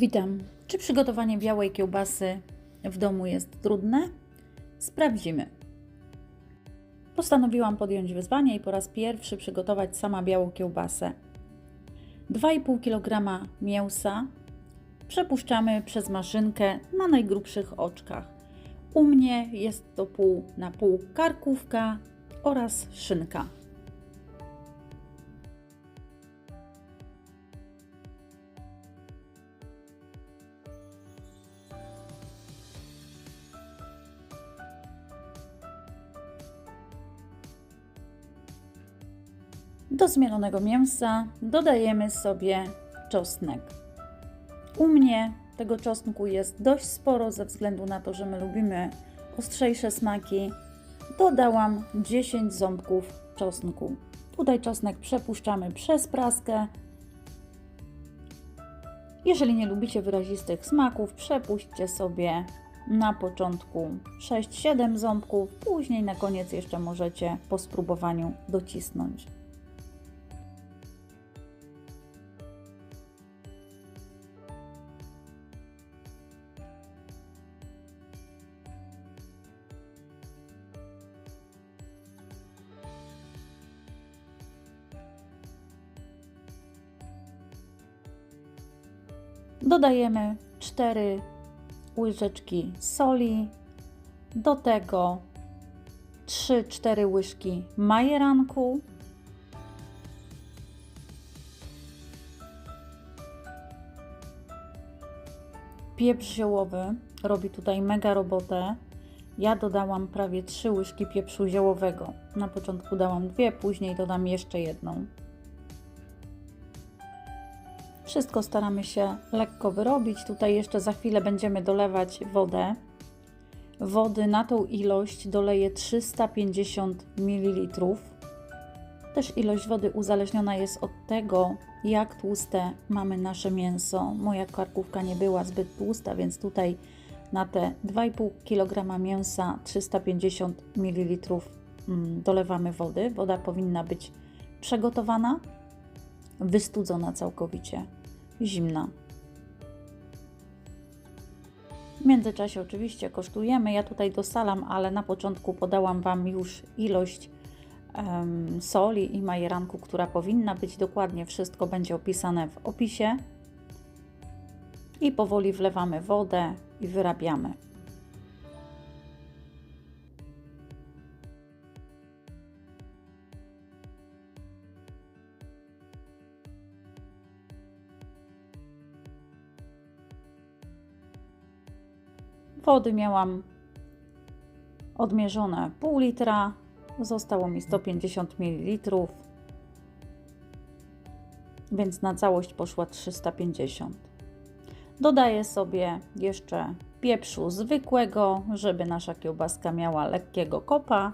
Witam. Czy przygotowanie białej kiełbasy w domu jest trudne? Sprawdzimy. Postanowiłam podjąć wyzwanie i po raz pierwszy przygotować sama białą kiełbasę. 2,5 kg mięsa przepuszczamy przez maszynkę na najgrubszych oczkach. U mnie jest to pół na pół karkówka oraz szynka. Do zmielonego mięsa dodajemy sobie czosnek. U mnie tego czosnku jest dość sporo ze względu na to, że my lubimy ostrzejsze smaki. Dodałam 10 ząbków czosnku. Tutaj czosnek przepuszczamy przez praskę. Jeżeli nie lubicie wyrazistych smaków, przepuśćcie sobie na początku 6-7 ząbków, później na koniec jeszcze możecie po spróbowaniu docisnąć. Dodajemy 4 łyżeczki soli, do tego 3-4 łyżki majeranku, pieprz ziołowy robi tutaj mega robotę. Ja dodałam prawie 3 łyżki pieprzu ziołowego. Na początku dałam dwie, później dodam jeszcze jedną. Wszystko staramy się lekko wyrobić. Tutaj jeszcze za chwilę będziemy dolewać wodę. Wody na tą ilość doleję 350 ml. Też ilość wody uzależniona jest od tego, jak tłuste mamy nasze mięso. Moja karkówka nie była zbyt tłusta, więc tutaj na te 2,5 kg mięsa 350 ml mm, dolewamy wody. Woda powinna być przegotowana, wystudzona całkowicie zimna. W międzyczasie oczywiście kosztujemy. Ja tutaj dosalam, ale na początku podałam Wam już ilość um, soli i majeranku, która powinna być dokładnie. Wszystko będzie opisane w opisie. I powoli wlewamy wodę i wyrabiamy. Wody miałam odmierzone pół litra, zostało mi 150 ml, więc na całość poszła 350. Dodaję sobie jeszcze pieprzu zwykłego, żeby nasza kiełbaska miała lekkiego kopa.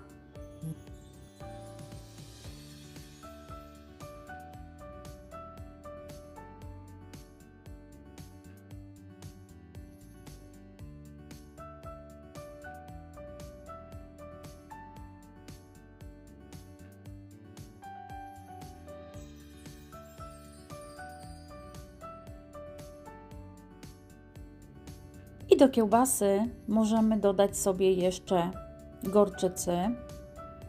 I do kiełbasy możemy dodać sobie jeszcze gorczycy.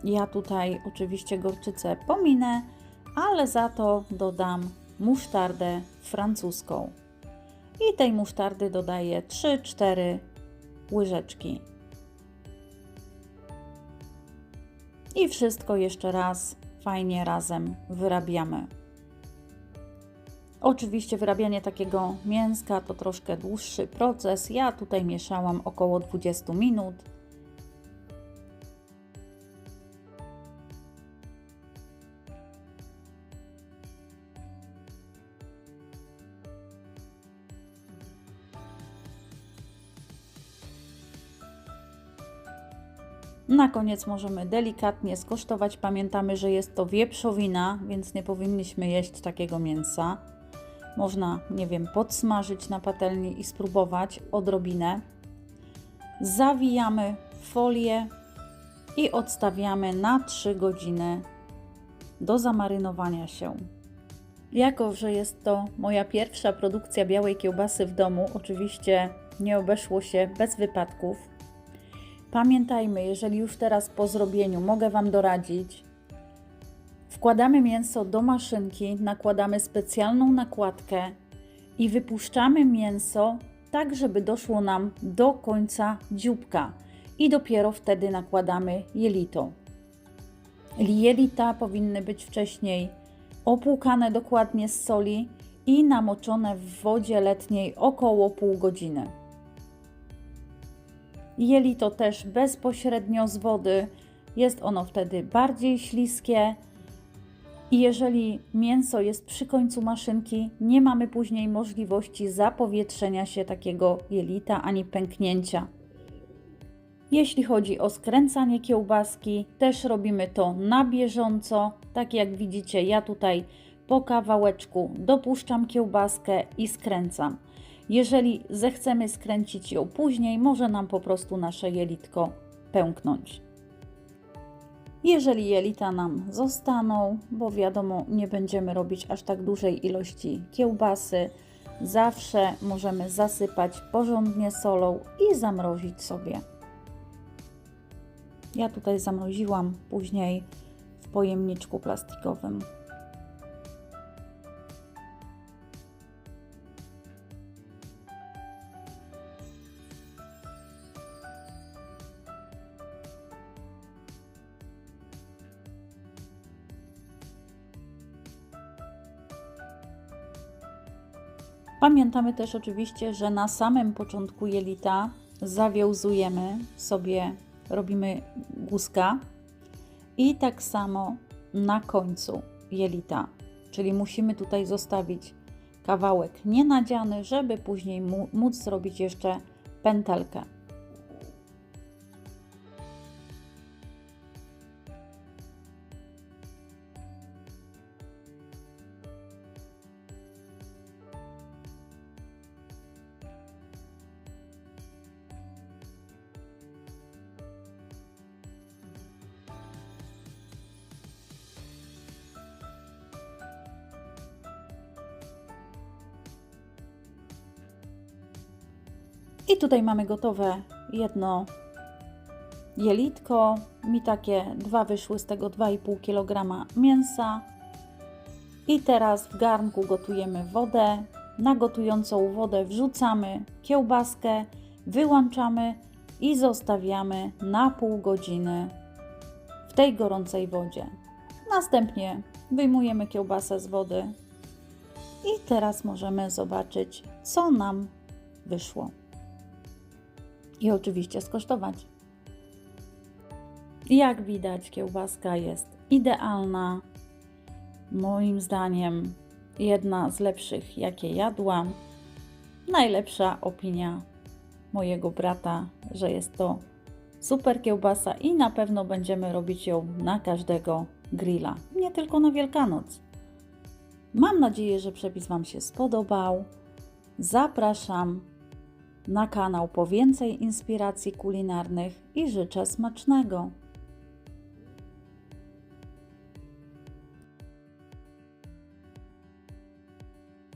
Ja tutaj oczywiście gorczycę pominę, ale za to dodam musztardę francuską. I tej musztardy dodaję 3-4 łyżeczki. I wszystko jeszcze raz fajnie razem wyrabiamy. Oczywiście wyrabianie takiego mięska to troszkę dłuższy proces. Ja tutaj mieszałam około 20 minut. Na koniec możemy delikatnie skosztować. Pamiętamy, że jest to wieprzowina, więc nie powinniśmy jeść takiego mięsa. Można, nie wiem, podsmażyć na patelni i spróbować odrobinę. Zawijamy folię i odstawiamy na 3 godziny do zamarynowania się. Jako, że jest to moja pierwsza produkcja białej kiełbasy w domu, oczywiście nie obeszło się bez wypadków. Pamiętajmy, jeżeli już teraz po zrobieniu mogę Wam doradzić, wkładamy mięso do maszynki, nakładamy specjalną nakładkę i wypuszczamy mięso tak, żeby doszło nam do końca dzióbka i dopiero wtedy nakładamy jelito. Jelita powinny być wcześniej opłukane dokładnie z soli i namoczone w wodzie letniej około pół godziny. Jelito też bezpośrednio z wody, jest ono wtedy bardziej śliskie i jeżeli mięso jest przy końcu maszynki, nie mamy później możliwości zapowietrzenia się takiego jelita ani pęknięcia. Jeśli chodzi o skręcanie kiełbaski, też robimy to na bieżąco. Tak jak widzicie, ja tutaj po kawałeczku dopuszczam kiełbaskę i skręcam. Jeżeli zechcemy skręcić ją później, może nam po prostu nasze jelitko pęknąć. Jeżeli jelita nam zostaną, bo wiadomo, nie będziemy robić aż tak dużej ilości kiełbasy, zawsze możemy zasypać porządnie solą i zamrozić sobie. Ja tutaj zamroziłam później w pojemniczku plastikowym. Pamiętamy też oczywiście, że na samym początku jelita zawiązujemy sobie, robimy guzka i tak samo na końcu jelita, czyli musimy tutaj zostawić kawałek nienadziany, żeby później móc zrobić jeszcze pętelkę. I tutaj mamy gotowe jedno jelitko. Mi takie dwa wyszły z tego 2,5 kg mięsa. I teraz w garnku gotujemy wodę. Na gotującą wodę wrzucamy kiełbaskę, wyłączamy i zostawiamy na pół godziny w tej gorącej wodzie. Następnie wyjmujemy kiełbasę z wody i teraz możemy zobaczyć, co nam wyszło i oczywiście skosztować. Jak widać, kiełbaska jest idealna. Moim zdaniem, jedna z lepszych, jakie jadłam. Najlepsza opinia mojego brata, że jest to super kiełbasa i na pewno będziemy robić ją na każdego grilla, nie tylko na Wielkanoc. Mam nadzieję, że przepis Wam się spodobał. Zapraszam na kanał po więcej inspiracji kulinarnych i życzę smacznego.